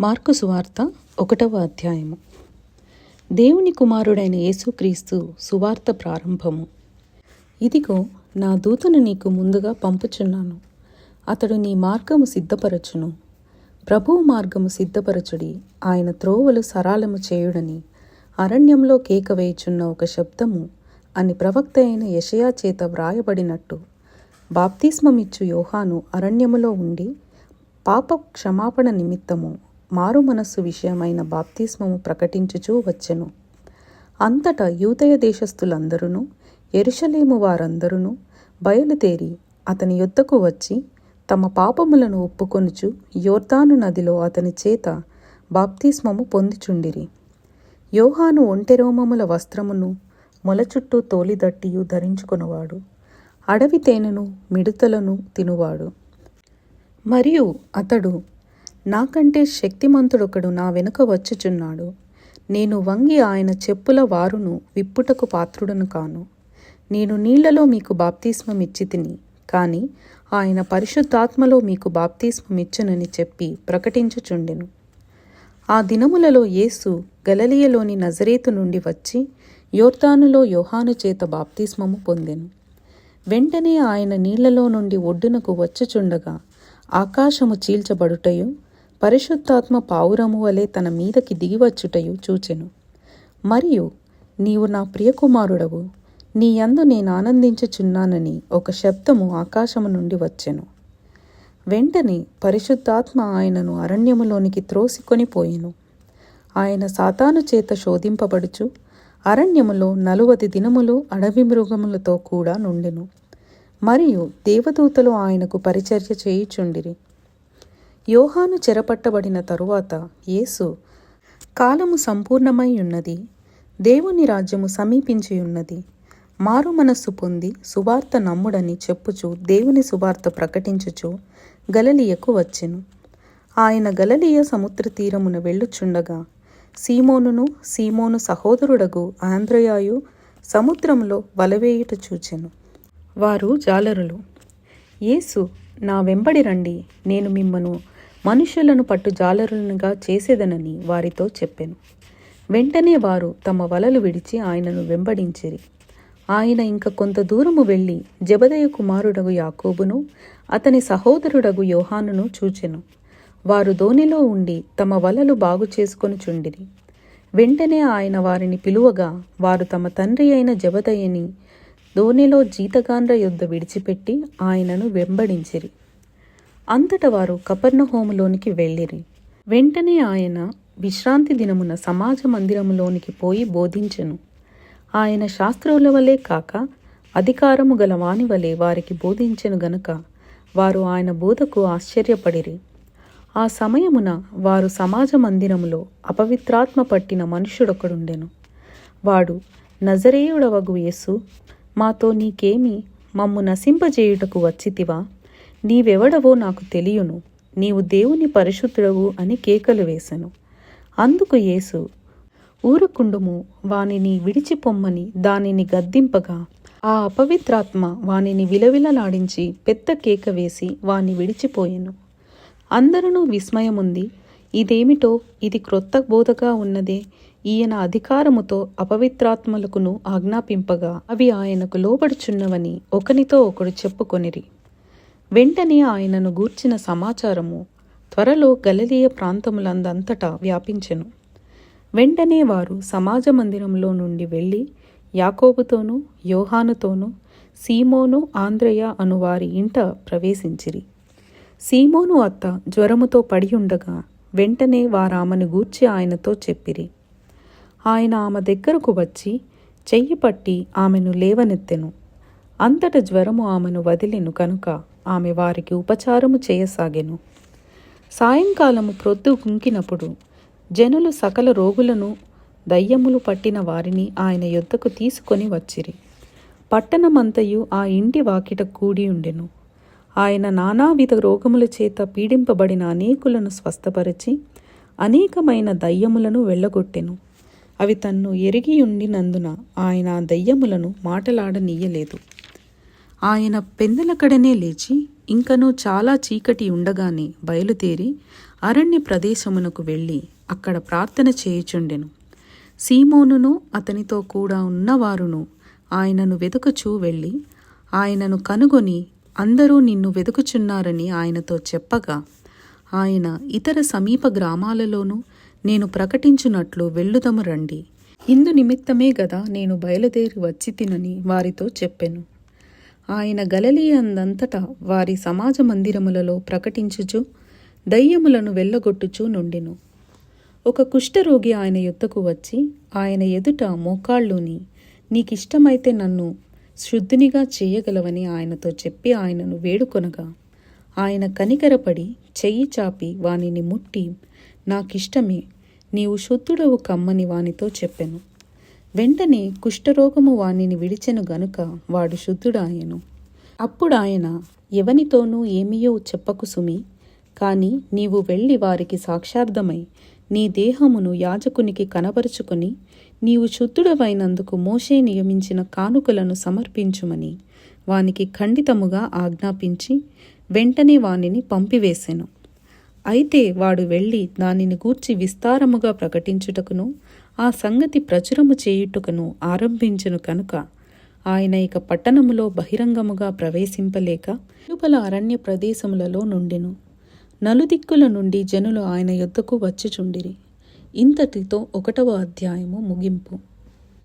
Mark సువార్త ఒకటవ అధ్యాయము. దేవుని కుమారుడైన యేసుక్రీస్తు సువార్త ప్రారంభము. ఇదిగో నా దూతను నీకు ముందుగా పంపుచున్నాను. అతడు నీ మార్గము సిద్ధపరచును. ప్రభువు మార్గము సిద్ధపరచుడి. ఆయన త్రోవలు సరాలము చేయుడని అరణ్యంలో కేక వేయుచున్న ఒక శబ్దము అని ప్రవక్త అయిన యషయా చేత వ్రాయబడినట్టు. బాప్తిస్మమిచ్చు యోహాను అరణ్యములో ఉండి పాప క్షమాపణ నిమిత్తము మారు మనస్సు విషయమైన బాప్తిస్మము ప్రకటించుచూ వచ్చెను. అంతటా యూతయ దేశస్థులందరూ ఎరుషలేము వారందరూ బయలుదేరి అతని యొద్దకు వచ్చి తమ పాపములను ఒప్పుకొనుచు యోర్దాను నదిలో అతని చేత బాప్తిస్మము పొందిచుండిరి. యోహాను ఒంటెరోమముల వస్త్రమును మొలచుట్టూ తోలిదట్టియు ధరించుకునివాడు. అడవి తేనెను మిడతలను తినువాడు. మరియు అతడు నాకంటే శక్తిమంతుడొకడు నా వెనుక వచ్చుచున్నాడు. నేను వంగి ఆయన చెప్పుల వారును విప్పుటకు పాత్రుడను కాను. నేను నీళ్ళలో మీకు బాప్తిస్మమిచ్చి తిని కానీ ఆయన పరిశుద్ధాత్మలో మీకు బాప్తిస్మమిచ్చునని చెప్పి ప్రకటించుచుండెను. ఆ దినములలో యేసు గలలియలోని నజరేతు నుండి వచ్చి యోర్దానులో యోహాను చేత బాప్తిస్మము పొందెను. వెంటనే ఆయన నీళ్ళలో నుండి ఒడ్డునకు వచ్చుచుండగా ఆకాశము చీల్చబడుటయు పరిశుద్ధాత్మ పావురము వలె తన మీదకి దిగివచ్చుటయు చూచెను. మరియు నీవు నా ప్రియకుమారుడవు. నీ యందు నేను ఆనందించుచున్నానని ఒక శబ్దము ఆకాశము నుండి వచ్చెను. వెంటనే పరిశుద్ధాత్మ ఆయనను అరణ్యములోనికి త్రోసికొని పోయెను. ఆయన సాతాను చేత శోధింపబడుచు అరణ్యములో నలువది దినములు అడవి మృగములతో కూడా నుండెను. మరియు దేవదూతలు ఆయనకు పరిచర్య చేయుచుండిరి. యోహాను చెరపట్టబడిన తరువాత యేసు కాలము సంపూర్ణమై ఉన్నది దేవుని రాజ్యము సమీపించి ఉన్నది. మారు మనస్సు పొంది సువార్త నమ్ముడని చెప్పుచు దేవుని సువార్త ప్రకటించుచు గలలియకు వచ్చెను. ఆయన గలలియ సముద్ర తీరమున వెళ్ళుచుండగా సీమోనును సీమోను సహోదరుడగు ఆంధ్రయాయు సముద్రంలో వలవేయుట చూచెను. వారు జాలరులు యేసు నా వెంబడి రండి నేను మిమ్మను మనుషులను పట్టు జాలరులుగా చేసేదనని వారితో చెప్పాను. వెంటనే వారు తమ వలలు విడిచి ఆయనను వెంబడించిరి. ఆయన ఇంక కొంత దూరము వెళ్ళి జబదయ కుమారుడగు యాకోబును అతని సహోదరుడగు యోహానును చూచెను. వారు దోనిలో ఉండి తమ వలలు బాగు చేసుకొని చుండిరి. వెంటనే ఆయన వారిని పిలువగా వారు తమ తండ్రి అయిన జబదయ్యని ధోనిలో జీతగాండ్ర యుద్ధ విడిచిపెట్టి ఆయనను వెంబడించిరి. అంతట వారు కపర్ణహోములోనికి వెళ్ళిరి. వెంటనే ఆయన విశ్రాంతి దినమున సమాజ మందిరములోనికి పోయి బోధించెను. ఆయన శాస్త్రుల వలె కాక అధికారము గల వాని వలె వారికి బోధించెను గనుక వారు ఆయన బోధకు ఆశ్చర్యపడిరి. ఆ సమయమున వారు సమాజ మందిరములో అపవిత్రాత్మ పట్టిన మనుష్యుడొకడుండెను. వాడు నజరేయుడవగు యేసు మాతో నీకేమి మమ్ము నశింపజేయుటకు వచ్చితివా? నీవెవడవో నాకు తెలియను. నీవు దేవుని పరిశుద్ధుడవు అని కేకలు వేశను అందుకు యేసు ఊరుకుండుము వానిని విడిచిపొమ్మని దానిని గద్దింపగా ఆ అపవిత్రాత్మ వానిని విలవిలలాడించి పెద్ద కేక వేసి వాని విడిచిపోయెను. అందరూ విస్మయముంది. ఇదేమిటో ఇది క్రొత్త బోధగా ఉన్నదే. ఈయన అధికారముతో అపవిత్రాత్మలకును ఆజ్ఞాపింపగా అవి ఆయనకు లోబడుచున్నవని ఒకనితో ఒకడు చెప్పుకొనిరి. వెంటనే ఆయనను గూర్చిన సమాచారము త్వరలో గలలీయ ప్రాంతములందంతటా వ్యాపించెను. వెంటనే వారు సమాజ మందిరంలో నుండి వెళ్ళి యాకోబుతోనూ యోహానుతోనూ సీమోను ఆంధ్రయ అను వారి ఇంట ప్రవేశించిరి. సీమోను అత్త జ్వరముతో పడి ఉండగా వెంటనే వారామను గూర్చి ఆయనతో చెప్పిరి. ఆయన ఆమె దగ్గరకు వచ్చి చెయ్యి పట్టి ఆమెను లేవనెత్తెను. అంతట జ్వరము ఆమెను వదిలెను కనుక ఆమె వారికి ఉపచారము చేయసాగెను. సాయంకాలము ప్రొద్దు కుంకినప్పుడు జనులు సకల రోగులను దయ్యములు పట్టిన వారిని ఆయన యొద్దకు తీసుకొని వచ్చిరి. పట్టణమంతయు ఆ ఇంటి వాకిట కూడి ఉండెను. ఆయన నానావిధ రోగముల చేత పీడింపబడిన అనేకులను స్వస్థపరిచి అనేకమైన దయ్యములను వెళ్ళగొట్టెను. అవి తన్ను ఎరిగి ఉండినందున ఆయన దయ్యములను మాటలాడనీయలేదు. ఆయన పెందలకడనే లేచి ఇంకనూ చాలా చీకటి ఉండగానే బయలుదేరి అరణ్య ప్రదేశమునకు వెళ్ళి అక్కడ ప్రార్థన చేయుచుండెను. సీమోనును అతనితో కూడా ఉన్నవారును ఆయనను వెతుకుచూ వెళ్ళి ఆయనను కనుగొని అందరూ నిన్ను వెతుకుచున్నారని ఆయనతో చెప్పగా ఆయన ఇతర సమీప గ్రామాలలోనూ నేను ప్రకటించున్నట్లు వెళ్ళుదము రండి. ఇందు నిమిత్తమే గదా నేను బయలుదేరి వచ్చి తినని వారితో చెప్పెను. ఆయన గలలియందంతటా వారి సమాజ మందిరములలో ప్రకటించుచు దయ్యములను వెళ్ళగొట్టుచూ నుండెను. ఒక కుష్ఠరోగి ఆయన యుద్ధకు వచ్చి ఆయన ఎదుట మోకాళ్ళుని నీకిష్టమైతే నన్ను శుద్ధినిగా చేయగలవని ఆయనతో చెప్పి ఆయనను వేడుకొనగా ఆయన కనికరపడి చెయ్యి చాపి వానిని ముట్టి నాకిష్టమే. నీవు శుద్ధుడవు కమ్మని వానితో చెప్పెను. వెంటనే కుష్ఠరోగము వానిని విడిచెను గనుక వాడు శుద్ధుడాయెను. అప్పుడాయన ఎవనితోనూ ఏమీయో చెప్పకు సుమి. కాని నీవు వెళ్ళి వారికి సాక్షార్థమై నీ దేహమును యాజకునికి కనబరుచుకొని నీవు శుద్ధుడవైనందుకు మోషే నియమించిన కానుకలను సమర్పించుమని వానికి ఖండితముగా ఆజ్ఞాపించి వెంటనే వానిని పంపివేసెను. అయితే వాడు వెళ్ళి దానిని గూర్చి విస్తారముగా ప్రకటించుటకును ఆ సంగతి ప్రచురము చేయుటకును ఆరంభించను కనుక ఆయన ఇక పట్టణములో బహిరంగముగా ప్రవేశింపలేక వెలుపల అరణ్య ప్రదేశములలో నుండెను. నలుదిక్కుల నుండి జనులు ఆయన యొద్దకు వచ్చుచుండిరి. ఇంతటితో ఒకటవ అధ్యాయము ముగింపు.